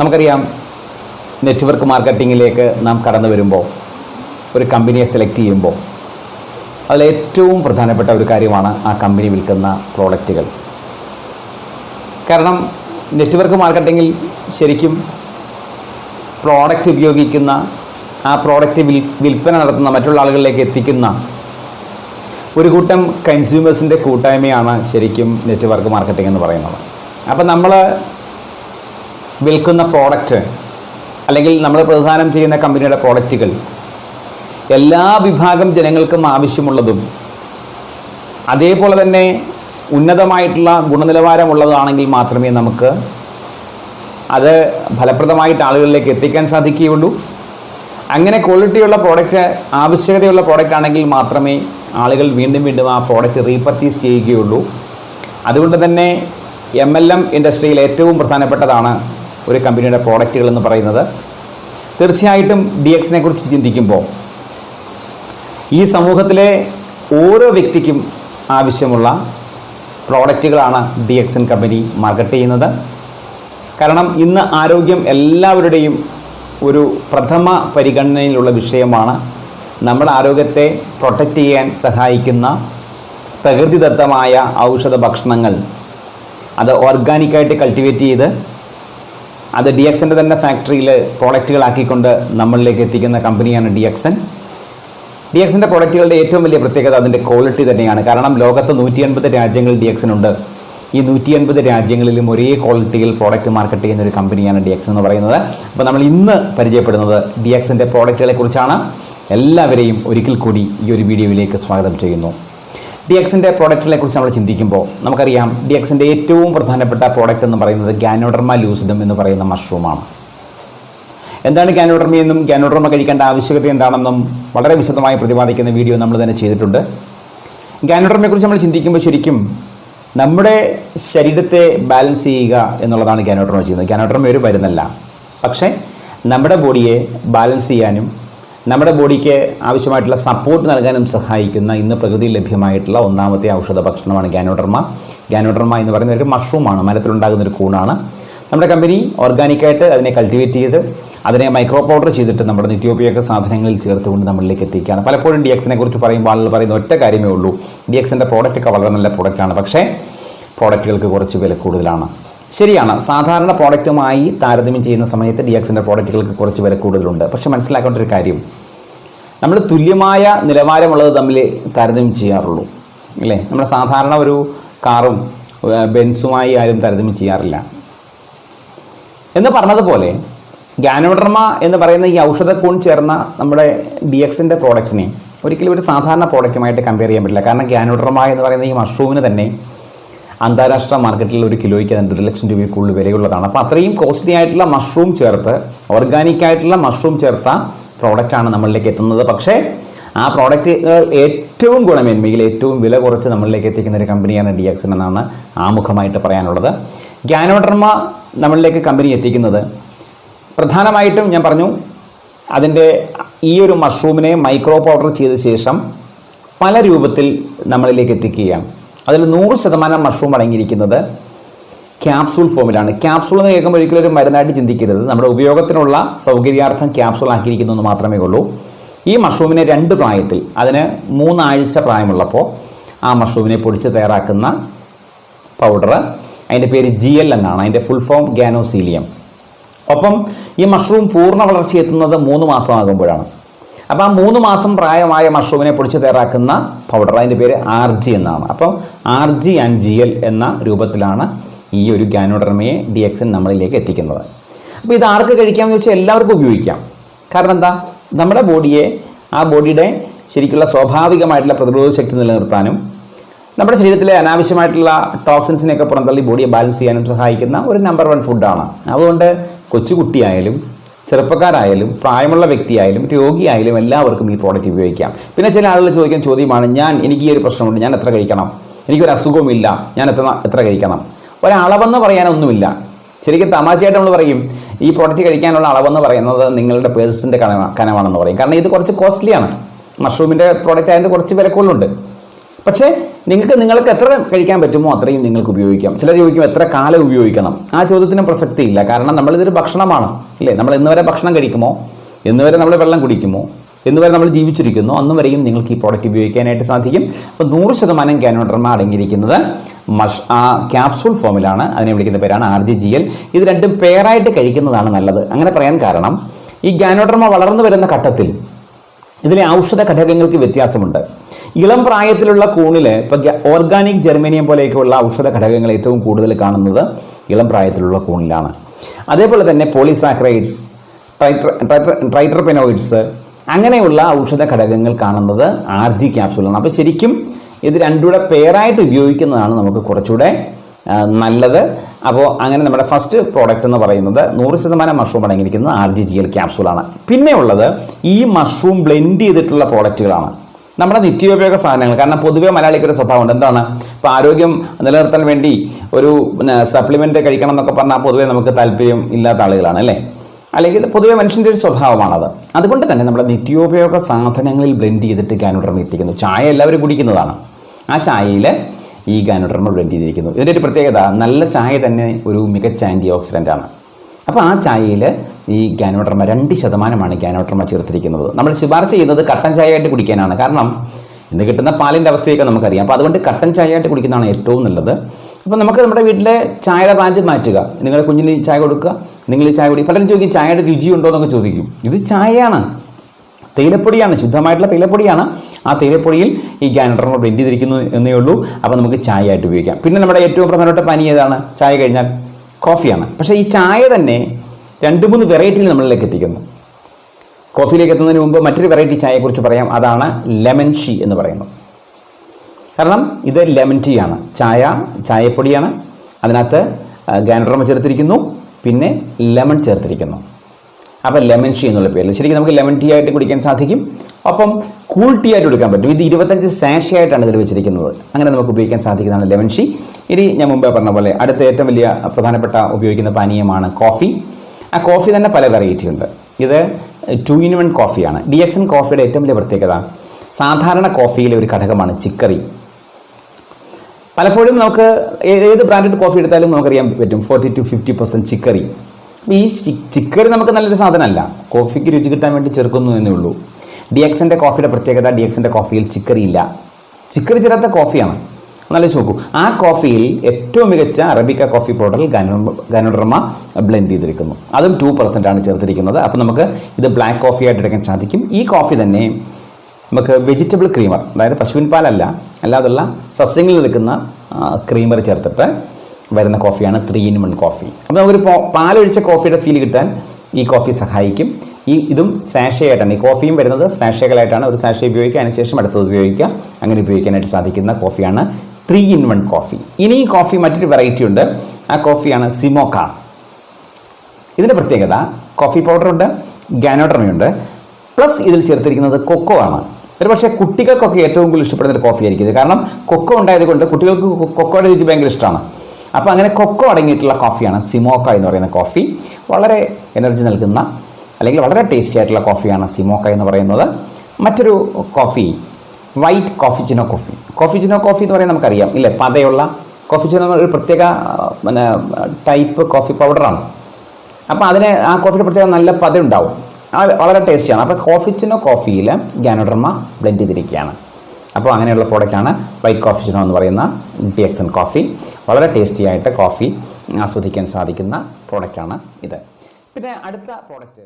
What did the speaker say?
നമുക്കറിയാം നെറ്റ്വർക്ക് മാർക്കറ്റിങ്ങിലേക്ക് നാം കടന്നു വരുമ്പോൾ ഒരു കമ്പനിയെ സെലക്ട് ചെയ്യുമ്പോൾ അതിൽ ഏറ്റവും പ്രധാനപ്പെട്ട ഒരു കാര്യമാണ് ആ കമ്പനി വിൽക്കുന്ന പ്രോഡക്റ്റുകൾ. കാരണം നെറ്റ്വർക്ക് മാർക്കറ്റിങ്ങിൽ ശരിക്കും പ്രോഡക്റ്റ് ഉപയോഗിക്കുന്ന ആ പ്രോഡക്റ്റ് വിൽ വിൽപ്പന നടത്തുന്ന മറ്റുള്ള ആളുകളിലേക്ക് എത്തിക്കുന്ന ഒരു കൂട്ടം കൺസ്യൂമേഴ്സിന്റെ കൂട്ടായ്മയാണ് ശരിക്കും നെറ്റ്വർക്ക് മാർക്കറ്റിംഗ് എന്ന് പറയുന്നത്. അപ്പം നമ്മൾ വിൽക്കുന്ന പ്രോഡക്റ്റ് അല്ലെങ്കിൽ നമ്മൾ പ്രദാനം ചെയ്യുന്ന കമ്പനിയുടെ പ്രോഡക്റ്റുകൾ എല്ലാ വിഭാഗം ജനങ്ങൾക്കും ആവശ്യമുള്ളതും അതേപോലെ തന്നെ ഉന്നതമായിട്ടുള്ള ഗുണനിലവാരമുള്ളതാണെങ്കിൽ മാത്രമേ നമുക്ക് അത് ഫലപ്രദമായിട്ട് ആളുകളിലേക്ക് എത്തിക്കാൻ സാധിക്കുകയുള്ളൂ. അങ്ങനെ ക്വാളിറ്റിയുള്ള പ്രോഡക്റ്റ് ആവശ്യകതയുള്ള പ്രോഡക്റ്റ് ആണെങ്കിൽ മാത്രമേ ആളുകൾ വീണ്ടും വീണ്ടും ആ പ്രോഡക്റ്റ് റീപർച്ചേസ് ചെയ്യുകയുള്ളൂ. അതുകൊണ്ട് തന്നെ എം എൽ എം ഇൻഡസ്ട്രിയിൽ ഏറ്റവും പ്രധാനപ്പെട്ടതാണ് ഒരു കമ്പനിയുടെ പ്രോഡക്റ്റുകൾ എന്ന് പറയുന്നത്. തീർച്ചയായിട്ടും ഡി എക്സിനെ കുറിച്ച് ചിന്തിക്കുമ്പോൾ ഈ സമൂഹത്തിലെ ഓരോ വ്യക്തിക്കും ആവശ്യമുള്ള പ്രോഡക്റ്റുകളാണ് D X N company market ചെയ്യുന്നത്. കാരണം ഇന്ന് ആരോഗ്യം എല്ലാവരുടെയും ഒരു പ്രഥമ പരിഗണനയിലുള്ള വിഷയമാണ്. നമ്മുടെ ആരോഗ്യത്തെ പ്രൊട്ടക്റ്റ് ചെയ്യാൻ സഹായിക്കുന്ന പ്രകൃതിദത്തമായ ഔഷധ ഭക്ഷണങ്ങൾ അത് ഓർഗാനിക്കായിട്ട് കൾട്ടിവേറ്റ് ചെയ്ത് അത് ഡി എക്സന്റെ തന്നെ ഫാക്ടറിയിൽ പ്രോഡക്റ്റുകളാക്കിക്കൊണ്ട് നമ്മളിലേക്ക് എത്തിക്കുന്ന കമ്പനിയാണ് ഡി എക്സൻ ഡി എക്സിന്റെ പ്രോഡക്റ്റുകളുടെ ഏറ്റവും വലിയ പ്രത്യേകത അതിന്റെ ക്വാളിറ്റി തന്നെയാണ്. കാരണം ലോകത്ത് നൂറ്റി എൺപത് രാജ്യങ്ങളിൽ ഡി എക്സിനുണ്ട് ഈ നൂറ്റി എൺപത് രാജ്യങ്ങളിലും ഒരേ ക്വാളിറ്റിയിൽ പ്രോഡക്റ്റ് മാർക്കറ്റ് ചെയ്യുന്ന ഒരു കമ്പനിയാണ് ഡി എക്സ് എന്ന് പറയുന്നത്. അപ്പോൾ നമ്മൾ ഇന്ന് പരിചയപ്പെടുന്നത് ഡി എക്സിന്റെ പ്രോഡക്റ്റുകളെ കുറിച്ചാണ് എല്ലാവരെയും ഒരിക്കൽ കൂടി ഈ ഒരു വീഡിയോയിലേക്ക് സ്വാഗതം ചെയ്യുന്നു. ഡി എക്സിന്റെ പ്രോഡക്റ്റിനെ കുറിച്ച് നമ്മൾ ചിന്തിക്കുമ്പോൾ നമുക്കറിയാം ഡി എക്സിന്റെ ഏറ്റവും പ്രധാനപ്പെട്ട പ്രോഡക്റ്റ് എന്ന് പറയുന്നത് ഗാനോഡർമ ലൂസിഡം എന്ന് പറയുന്ന മഷ്റൂമാണ് എന്താണ് ഗാനോഡർമ എന്നും ഗാനോഡർമ കഴിക്കേണ്ട ആവശ്യകത എന്താണെന്നും വളരെ വിശദമായി പ്രതിപാദിക്കുന്ന വീഡിയോ നമ്മൾ തന്നെ ചെയ്തിട്ടുണ്ട്. ഗാനോഡർമയെക്കുറിച്ച് നമ്മൾ ചിന്തിക്കുമ്പോൾ ശരിക്കും നമ്മുടെ ശരീരത്തെ ബാലൻസ് ചെയ്യുക എന്നുള്ളതാണ് ഗാനോഡർമ ചെയ്യുന്നത്. ഗാനോഡർമ ഒരു മരുന്നല്ല. പക്ഷേ നമ്മുടെ ബോഡിയെ ബാലൻസ് ചെയ്യാനും നമ്മുടെ ബോഡിക്ക് ആവശ്യമായിട്ടുള്ള സപ്പോർട്ട് നൽകാനും സഹായിക്കുന്ന ഇന്ന് പ്രകൃതിയിൽ ലഭ്യമായിട്ടുള്ള ഒന്നാമത്തെ ഔഷധ ഭക്ഷണമാണ് ഗാനോഡർമ ഗാനോഡർമ എന്ന് പറയുന്ന ഒരു മഷ്റൂമാണ് മരത്തിലുണ്ടാകുന്ന ഒരു കൂണാണ്. നമ്മുടെ കമ്പനി ഓർഗാനിക്കായിട്ട് അതിനെ കൾട്ടിവേറ്റ് ചെയ്ത് അതിനെ മൈക്രോ പൗഡർ ചെയ്തിട്ട് നമ്മുടെ നിത്യോപയോഗ സാധനങ്ങളിൽ ചേർത്തുകൊണ്ട് നമ്മളിലേക്ക് എത്തിക്കുകയാണ്. പലപ്പോഴും ഡി എക്സിനെ കുറിച്ച് പറയുമ്പോൾ ആളുകൾ പറയുന്ന ഒറ്റ കാര്യമേ ഉള്ളൂ. ഡി എക്സിന്റെ പ്രോഡക്റ്റൊക്കെ വളരെ നല്ല പ്രോഡക്റ്റാണ് പക്ഷേ പ്രോഡക്റ്റുകൾക്ക് കുറച്ച് വില കൂടുതലാണ്. ശരിയാണ്. സാധാരണ പ്രോഡക്റ്റുമായി താരതമ്യം ചെയ്യുന്ന സമയത്ത് ഡി എക്സിന്റെ പ്രോഡക്റ്റുകൾക്ക് കുറച്ച് വില കൂടുതലുണ്ട്. പക്ഷേ മനസ്സിലാക്കേണ്ട ഒരു കാര്യം. നമ്മൾ തുല്യമായ നിലവാരമുള്ളത് തമ്മിൽ താരതമ്യം ചെയ്യാറുള്ളൂ. അല്ലേ? നമ്മൾ സാധാരണ ഒരു കാറും ബെൻസുമായി ആരും താരതമ്യം ചെയ്യാറില്ല. എന്ന് പറഞ്ഞതുപോലെ ഗാനോഡർമ എന്ന് പറയുന്ന ഈ ഔഷധക്കൂൺ ചേർന്ന നമ്മുടെ ഡി എക്സിന്റെ പ്രോഡക്റ്റിനെ ഒരിക്കലും ഒരു സാധാരണ പ്രോഡക്റ്റുമായിട്ട് കമ്പയർ ചെയ്യാൻ പറ്റില്ല. കാരണം ഗാനോഡർമ എന്ന് പറയുന്ന ഈ മഷ്റൂമിന് തന്നെ അന്താരാഷ്ട്ര മാർക്കറ്റിൽ ഒരു കിലോയ്ക്ക് അതിന്റെ ഒരു ലക്ഷം രൂപയിൽ കൂടുതൽ വിലയുള്ളതാണ്. അപ്പോൾ അത്രയും കോസ്റ്റ്ലി ആയിട്ടുള്ള മഷ്റൂം ചേർത്ത് ഓർഗാനിക് ആയിട്ടുള്ള മഷ്റൂം ചേർത്ത പ്രോഡക്റ്റാണ് നമ്മളിലേക്ക് എത്തുന്നത്. പക്ഷേ ആ പ്രോഡക്റ്റ് ഏറ്റവും ഗുണമേന്മയിൽ ഏറ്റവും വില കുറച്ച് നമ്മളിലേക്ക് എത്തിക്കുന്ന ഒരു കമ്പനിയാണ് ഡി എക്സൻ എന്നാണ് ആമുഖമായിട്ട് പറയാനുള്ളത്. ഗ്യാനോഡർമ നമ്മളിലേക്ക് കമ്പനി എത്തിക്കുന്നത്. പ്രധാനമായിട്ടും ഞാൻ പറഞ്ഞു അതിന്റെ ഈ ഒരു മഷ്റൂമിനെ മൈക്രോ പൗഡർ ചെയ്ത ശേഷം പല രൂപത്തിൽ നമ്മളിലേക്ക് എത്തിക്കുകയാണ്. അതിൽ നൂറ് ശതമാനം മഷ്റൂം അടങ്ങിയിരിക്കുന്നത് ക്യാപ്സൂൾ ഫോമിലാണ് ക്യാപ്സൂൾ എന്ന് കേൾക്കുമ്പോൾ ഒരിക്കലും ഒരു മരുന്നായിട്ട് ചിന്തിക്കരുത്. നമ്മുടെ ഉപയോഗത്തിനുള്ള സൗകര്യാർത്ഥം ക്യാപ്സൂൾ ആക്കിയിരിക്കുന്നു എന്ന് മാത്രമേ ഉള്ളൂ. ഈ മഷ്റൂമിനെ രണ്ട് പ്രായത്തിൽ അതിന് മൂന്നാഴ്ച പ്രായമുള്ളപ്പോൾ ആ മഷ്റൂമിനെ പൊടിച്ച് തയ്യാറാക്കുന്ന പൗഡർ അതിന്റെ പേര് ജി എൽ എന്നാണ്. അതിന്റെ ഫുൾ ഫോം ഗാനോസീലിയം ഒപ്പം ഈ മഷ്റൂം പൂർണ വളർച്ച എത്തുന്നത് മൂന്ന് മാസമാകുമ്പോഴാണ്. അപ്പോൾ ആ മൂന്ന് മാസം പ്രായമായ മഷ്റൂമിനെ പൊടിച്ച് തയ്യാറാക്കുന്ന പൗഡർ അതിന്റെ പേര് ആർ ജി എന്നാണ്. അപ്പം R G and G L എന്ന രൂപത്തിലാണ് ഈ ഒരു ഗാനോഡർമയെ ഡി എക്സിൻ നമ്മളിലേക്ക് എത്തിക്കുന്നത്. അപ്പോൾ ഇത് ആർക്ക് കഴിക്കാമെന്ന് വെച്ചാൽ എല്ലാവർക്കും ഉപയോഗിക്കാം. കാരണം എന്താ? നമ്മുടെ ബോഡിയെ ആ ബോഡിയുടെ ശരിക്കുള്ള സ്വാഭാവികമായിട്ടുള്ള പ്രതിരോധ ശക്തി നിലനിർത്താനും നമ്മുടെ ശരീരത്തിലെ അനാവശ്യമായിട്ടുള്ള ടോക്സിൻസിനെയൊക്കെ പുറന്തള്ളി ബോഡിയെ ബാലൻസ് ചെയ്യാനും സഹായിക്കുന്ന ഒരു നമ്പർ വൺ ഫുഡാണ് അതുകൊണ്ട് കൊച്ചുകുട്ടിയായാലും ചെറുപ്പക്കാരായാലും പ്രായമുള്ള വ്യക്തിയായാലും രോഗിയായാലും എല്ലാവർക്കും ഈ പ്രോഡക്റ്റ് ഉപയോഗിക്കാം. പിന്നെ ചില ആളുകൾ ചോദിക്കുന്ന ചോദ്യമാണ് ഞാൻ എനിക്ക് ഈ ഒരു പ്രശ്നമുണ്ട് ഞാൻ എത്ര കഴിക്കണം? എനിക്കൊരു അസുഖവുമില്ല ഞാൻ എത്ര എത്ര കഴിക്കണം? ഒരളവെന്ന് പറയാനൊന്നുമില്ല. ശരിക്കും തമാശയായിട്ട് നമ്മൾ പറയും ഈ പ്രോഡക്റ്റ് കഴിക്കാനുള്ള അളവെന്ന് പറയുന്നത് നിങ്ങളുടെ പേഴ്സിന്റെ കനവ കനവാണെന്ന് പറയും. കാരണം ഇത് കുറച്ച് കോസ്റ്റ്ലിയാണ് മഷ്റൂമിന്റെ പ്രോഡക്റ്റ് ആയതുകൊണ്ട് കുറച്ച് വിലക്കുള്ളുണ്ട് പക്ഷേ നിങ്ങൾക്ക് നിങ്ങൾക്ക് എത്ര കഴിക്കാൻ പറ്റുമോ അത്രയും നിങ്ങൾക്ക് ഉപയോഗിക്കാം. ചിലർ ചോദിക്കും എത്ര കാലം ഉപയോഗിക്കണം? ആ ചോദ്യത്തിന് പ്രസക്തിയില്ല കാരണം നമ്മളിതൊരു ഭക്ഷണമാണ് അല്ലേ? നമ്മൾ ഇന്ന് വരെ ഭക്ഷണം കഴിക്കുമോ? ഇന്ന് വരെ നമ്മൾ വെള്ളം കുടിക്കുമോ? ഇന്ന് വരെ നമ്മൾ ജീവിച്ചിരിക്കുന്നു? അന്നും വരെയും നിങ്ങൾക്ക് ഈ പ്രോഡക്റ്റ് ഉപയോഗിക്കാനായിട്ട് സാധിക്കും. അപ്പോൾ നൂറ് ശതമാനം ക്യാനോഡർമ അടങ്ങിയിരിക്കുന്നത് മഷ് ആ ക്യാപ്സൂൾ ഫോമിലാണ് അതിനെ വിളിക്കുന്ന പേരാണ് ആർ ജി ജി എൽ. ഇത് രണ്ടും പെയറായിട്ട് കഴിക്കുന്നതാണ് നല്ലത്. അങ്ങനെ പറയാൻ കാരണം ഈ ഗാനോഡർമ വളർന്നു വരുന്ന ഘട്ടത്തിൽ ഇതിലെ ഔഷധ ഘടകങ്ങൾക്ക് വ്യത്യാസമുണ്ട്. ഇളം പ്രായത്തിലുള്ള കൂണിൽ ഇപ്പോൾ ഓർഗാനിക് ജെർമേനിയം പോലെയൊക്കെയുള്ള ഔഷധ ഘടകങ്ങൾ ഏറ്റവും കൂടുതൽ കാണുന്നത് ഇളം പ്രായത്തിലുള്ള കൂണിലാണ്. അതേപോലെ തന്നെ പോളിസാക്രൈഡ്സ് ട്രൈട്രപെനോയിഡ്സ് അങ്ങനെയുള്ള ഔഷധ ഘടകങ്ങൾ കാണുന്നത് ആർ ജി ക്യാപ്സൂളാണ് അപ്പോൾ ശരിക്കും ഇത് രണ്ടുകൂടെ പേരായിട്ട് ഉപയോഗിക്കുന്നതാണ് നമുക്ക് കുറച്ചുകൂടെ നല്ലത്. അപ്പോൾ അങ്ങനെ നമ്മുടെ ഫസ്റ്റ് പ്രോഡക്റ്റ് എന്ന് പറയുന്നത് നൂറ് ശതമാനം മഷ്റൂം അടങ്ങിയിരിക്കുന്നത് ആർ ജി ജി എൽ ക്യാപ്സൂളാണ് പിന്നെ ഉള്ളത് ഈ മഷ്റൂം ബ്ലെൻഡ് ചെയ്തിട്ടുള്ള പ്രോഡക്റ്റുകളാണ് നമ്മുടെ നിത്യോപയോഗ സാധനങ്ങൾ കാരണം പൊതുവേ മലയാളിക്ക് ഒരു സ്വഭാവമുണ്ട്. എന്താണ്? ഇപ്പോൾ ആരോഗ്യം നിലനിർത്താൻ വേണ്ടി ഒരു സപ്ലിമെന്റ് കഴിക്കണം എന്നൊക്കെ പറഞ്ഞാൽ പൊതുവേ നമുക്ക് താല്പര്യം ഇല്ലാത്ത ആളുകളാണ് അല്ലേ? അല്ലെങ്കിൽ പൊതുവെ മനുഷ്യന്റെ ഒരു സ്വഭാവമാണത്. അതുകൊണ്ട് തന്നെ നമ്മുടെ നിത്യോപയോഗ സാധനങ്ങളിൽ ബ്ലെൻഡ് ചെയ്തിട്ട് ഗാനുഡർമ എത്തിക്കുന്നു ചായ എല്ലാവരും കുടിക്കുന്നതാണ്. ആ ചായയിൽ ഈ ഗാനോഡർമ ബ്ലെൻഡ് ചെയ്തിരിക്കുന്നു. ഇതിന്റെ ഒരു പ്രത്യേകത നല്ല ചായ തന്നെ ഒരു മികച്ച ആന്റി ഓക്സിഡന്റ് ആണ്. അപ്പോൾ ആ ചായയിൽ ഈ ഗാനോഡർമ രണ്ട് ശതമാനമാണ് ഗാനോഡർമ ചേർത്തിരിക്കുന്നത്. നമ്മൾ ശുപാർശ ചെയ്യുന്നത് കട്ടൻ ചായ ആയിട്ട് കുടിക്കാനാണ്. കാരണം ഇന്ന് കിട്ടുന്ന പാലിന്റെ അവസ്ഥയൊക്കെ നമുക്കറിയാം. അപ്പോൾ അതുകൊണ്ട് കട്ടൻ ചായ ആയിട്ട് കുടിക്കുന്നതാണ് ഏറ്റവും നല്ലത്. അപ്പോൾ നമുക്ക് നമ്മുടെ വീട്ടിലെ ചായയുടെ ബ്രാൻഡ് മാറ്റുക. നിങ്ങളുടെ കുഞ്ഞിന് ചായ കൊടുക്കുക നിങ്ങൾ ഈ ചായ കുടി പലരും ചോദിക്കും ചായയുടെ രുചിയുണ്ടോ എന്നൊക്കെ ചോദിക്കും. ഇത് ചായയാണ്. തേയിലപ്പൊടിയാണ് ശുദ്ധമായിട്ടുള്ള തേയിലപ്പൊടിയാണ്. ആ തേയിലപ്പൊടിയിൽ ഈ ഗാനഡർമ ബ്ലെൻഡ് ചെയ്തിരിക്കുന്നു എന്നേ ഉള്ളൂ. അപ്പോൾ നമുക്ക് ചായ ആയിട്ട് ഉപയോഗിക്കാം. പിന്നെ നമ്മുടെ ഏറ്റവും പ്രധാനപ്പെട്ട പനി ഏതാണ്? ചായ കഴിഞ്ഞാൽ കോഫിയാണ്. പക്ഷേ ഈ ചായ തന്നെ രണ്ട് മൂന്ന് വെറൈറ്റിയിൽ നമ്മളിലേക്ക് എത്തിക്കുന്നു. കോഫിയിലേക്ക് എത്തുന്നതിന് മുമ്പ് മറ്റൊരു വെറൈറ്റി ചായയെക്കുറിച്ച് പറയാം. അതാണ് ലെമൺ ഷീ എന്ന് പറയുന്നത് കാരണം ഇത് ലെമൺ ടീ ആണ്. ചായ ചായപ്പൊടിയാണ്. അതിനകത്ത് ഗാനഡ്രമ ചേർത്തിരിക്കുന്നു. പിന്നെ ലെമൺ ചേർത്തിരിക്കുന്നു. അപ്പോൾ ലെമൺ ഷീ എന്നുള്ള പേരിൽ ശരിക്കും നമുക്ക് ലെമൺ ടീ ആയിട്ട് കുടിക്കാൻ സാധിക്കും. അപ്പം കൂൾ ടീ ആയിട്ട് കുടിക്കാൻ പറ്റും. ഇത് ഇരുപത്തഞ്ച് സാഷ ആയിട്ടാണ് ഇതിൽ വെച്ചിരിക്കുന്നത്. അങ്ങനെ നമുക്ക് ഉപയോഗിക്കാൻ സാധിക്കുന്നതാണ് ലെമൺ ഷീ ഇനി ഞാൻ മുമ്പേ പറഞ്ഞ പോലെ അടുത്ത ഏറ്റവും വലിയ പ്രധാനപ്പെട്ട ഉപയോഗിക്കുന്ന പാനീയമാണ് കോഫി ആ കോഫി തന്നെ പല വെറൈറ്റി ഉണ്ട്. ഇത് ടു ഇൻ വൺ കോഫിയാണ് ഡി എക്സ് എൻ കോഫിയുടെ ഏറ്റവും വലിയ പ്രത്യേകത സാധാരണ കോഫിയിലെ ഒരു ഘടകമാണ് ചിക്കറി. പലപ്പോഴും നമുക്ക് ഏത് ബ്രാൻഡഡ് കോഫി എടുത്താലും നമുക്കറിയാൻ പറ്റും. Forty to fifty percent chicory. ഈ ചിക്കറി നമുക്ക് നല്ലൊരു സാധനമല്ല. കോഫിക്ക് രുചി കിട്ടാൻ വേണ്ടി ചേർക്കുന്നു എന്നേ ഉള്ളൂ. ഡി എക്സിന്റെ കോഫിയുടെ പ്രത്യേകത ഡി എക്സിന്റെ കോഫിയിൽ ചിക്കറി ഇല്ല. ചിക്കറി ചേരാത്ത കോഫിയാണ് നല്ല നോക്കൂ. ആ കോഫിയിൽ ഏറ്റവും മികച്ച അറബിക്ക കോഫി പൗഡറിൽ ഗാനോഡർമ ബ്ലെൻഡ് ചെയ്തിരിക്കുന്നു. അതും ടു പെർസെന്റ് ആണ് ചേർത്തിരിക്കുന്നത്. അപ്പോൾ നമുക്ക് ഇത് ബ്ലാക്ക് കോഫി ആയിട്ട് എടുക്കാൻ സാധിക്കും. ഈ കോഫി തന്നെ നമുക്ക് വെജിറ്റബിൾ ക്രീമർ അതായത് പശുവിൻ പാലല്ല അല്ലാതുള്ള സസ്യങ്ങളിൽ എടുക്കുന്ന ക്രീമർ ചേർത്തിട്ട് വരുന്ന കോഫിയാണ് ത്രീ ഇൻ വൺ കോഫി അപ്പോൾ നമുക്കൊരു പാലൊഴിച്ച കോഫിയുടെ ഫീൽ കിട്ടാൻ ഈ കോഫി സഹായിക്കും. ഈ ഇതും സാഷയായിട്ടാണ് ഈ കോഫിയും വരുന്നത് സാഷകളായിട്ടാണ് ഒരു സാഷ ഉപയോഗിക്കുക അതിനുശേഷം അടുത്തത് ഉപയോഗിക്കുക. അങ്ങനെ ഉപയോഗിക്കാനായിട്ട് സാധിക്കുന്ന കോഫിയാണ് ത്രീ ഇൻ വൺ കോഫി ഇനി ഈ കോഫി മറ്റൊരു വെറൈറ്റി ഉണ്ട്. ആ കോഫിയാണ് സിമോക്ക ഇതിന്റെ പ്രത്യേകത കോഫി പൗഡറുണ്ട് ഗാനോഡർമയുണ്ട് പ്ലസ് ഇതിൽ ചേർത്തിരിക്കുന്നത് കൊക്കോ ആണ്. ഒരു പക്ഷേ കുട്ടികൾക്കൊക്കെ ഏറ്റവും കൂടുതൽ ഇഷ്ടപ്പെടുന്ന ഒരു ഇത്. കാരണം കൊക്കോ ഉണ്ടായതുകൊണ്ട് കുട്ടികൾക്ക് കൊക്കോയുടെ രുചി ഭയങ്കര ഇഷ്ടമാണ്. അപ്പോൾ അങ്ങനെ കൊക്കോ അടങ്ങിയിട്ടുള്ള കോഫിയാണ് സിമോക്ക എന്ന് പറയുന്ന കോഫി വളരെ എനർജി നൽകുന്ന അല്ലെങ്കിൽ വളരെ ടേസ്റ്റി ആയിട്ടുള്ള കോഫിയാണ് സിമോക്ക എന്ന് പറയുന്നത്. മറ്റൊരു coffee white coffee chino coffee coffee chino coffee എന്ന് പറയുന്നത് നമുക്കറിയാം. ഇല്ലേ? പതയുള്ള കോഫി ചിനോ ഒരു പ്രത്യേക പിന്നെ ടൈപ്പ് കോഫി പൗഡറാണ് അപ്പോൾ അതിന് ആ കോഫിയുടെ പ്രത്യേക നല്ല പത ഉണ്ടാവും വളരെ ടേസ്റ്റിയാണ് അപ്പോൾ കോഫിച്ചിനോ കോഫിയിൽ ഗാനോഡർമ ബ്ലെൻഡ് ചെയ്തിരിക്കുകയാണ്. അപ്പോൾ അങ്ങനെയുള്ള പ്രോഡക്റ്റാണ് വൈറ്റ് കോഫി ചിനോ എന്ന് പറയുന്ന ടി എക്സൺ കോഫി. വളരെ ടേസ്റ്റി ആയിട്ട് കോഫി ആസ്വദിക്കാൻ സാധിക്കുന്ന പ്രോഡക്റ്റാണ് ഇത്. പിന്നെ അടുത്ത പ്രോഡക്റ്റ്.